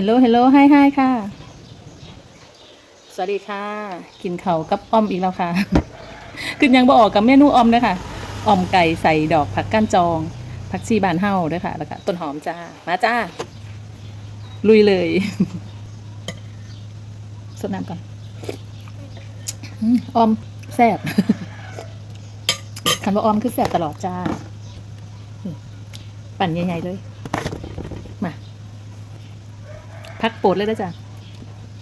ฮลโลเฮลโลไฮไฮค่ะ สวัสดีค่ะ กินเขาวกับอ้อมอีกแล้วค่ะ คือยังบออกกับเมนูอ้อมเลยค่ะอ้อมไก่ใส่ดอกผักก้านจอง ผักชีบานเฮาด้วยค่ะ แล้วก็ต้นหอมจ้า มาจ้า ลุยเลยสดน้ำก่อนอืมอ้อมแซ่บคันว่าอ้อมคือแซ่บตลอดจ้านี่ปั่นใหญ่ๆเลย มา พักโปรดเลยนะจ๊ะ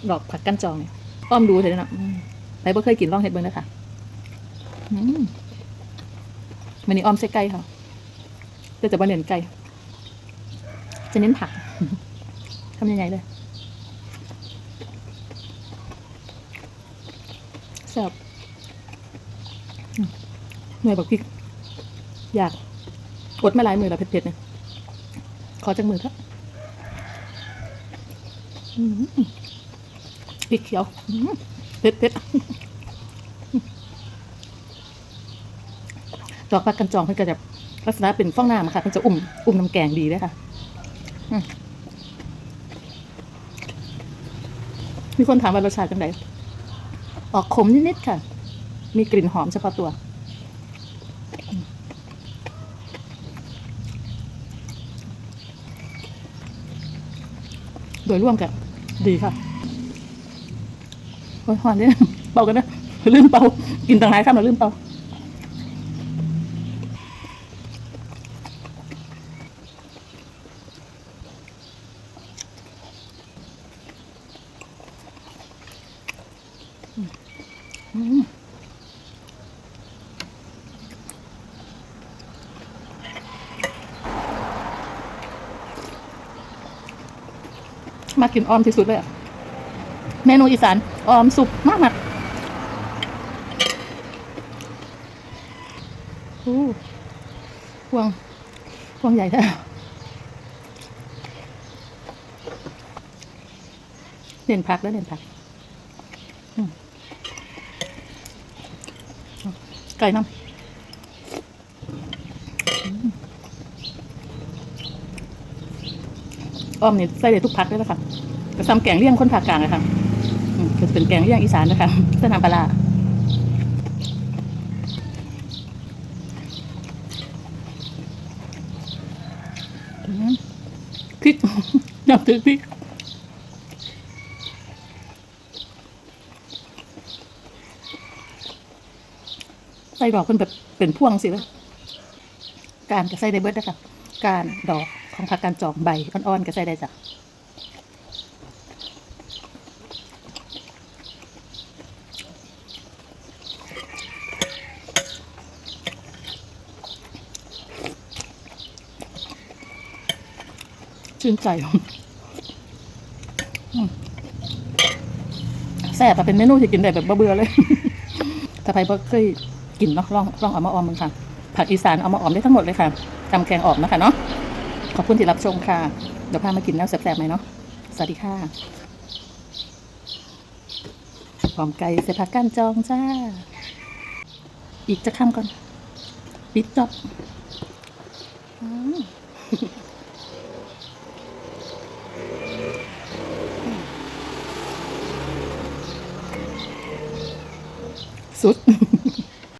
ดอกผักกั้นจองเนี่ยอ้อมดูเถอะนะอืมไปบ่เคยกินลองเห็ดเบิ้งนะคะอันนี่อ้อมใส่ไก่ค่ะแต่จะบ่เน้นไก่จะเน้นผักทำยังไงเลยแซ่บหน่วยบักพริก อยากอดมาหลายมือแล้วเผ็ดๆเนี่ยขอจังมือครับ พริกเขียวเผ็ดเผ็ดดอกผักกันจองเพิ่นก็จะลักษณะเป็นฟองน้ำค่ะเพิ่นจะอุ่มอุ่มน้ำแกงดีเลยค่ะมีคนถามว่ารสชาติจังไดออกขมนิดๆค่ะ มีกลิ่นหอมเฉพาะตัวโดยร่วมกัน ดีค่ะโอ้ยหอนเนี่ยเป่ากันนะลืมเป่ากินต่างหลายคำแล้วลืมเป่าอืม มากินออมที่สุดเลยอะเมนูอีสานออมสุกมากมากอู้พวงพวงใหญ่แท้เด่นพักแล้วเด่นพักไก่น้ำ อ้อมเนี่ยใส่ได้ทุกพักเลยนะคะกระซำแกงเลี่ยงคนภาคกลางเลยค่ะก็จะเป็นแกงเลี่ยงอีสานนะคะเส้นน้ำปลาพริกอยากถือพริกใส่ดอกเป็นแบบเป็นพ่วงสิเลยการก็ใส่ได้เบิดนะคะการดอก ของผักการจอกใบอ่อนๆก็ใส่ได้จ้ะชื่นใจแซ่บเป็นเมนูที่กินได้แบบเบื่อเลย ถ้าใครบ่เคยกินเนาะลองลองเอามาออมมึงค่ะ ผักอีสานเอามาออมได้ทั้งหมดเลยค่ะจำแกงออมนะคะเนาะ ขอบคุณที่รับชมค่ะ เดี๋ยวพามากินแล้วแซ่บๆไหมเนาะ สวัสดีค่ะหอมไก่ใส่ผักก้านจองจ้า อีกจะข้ามก่อน ปิดจบอืมสุด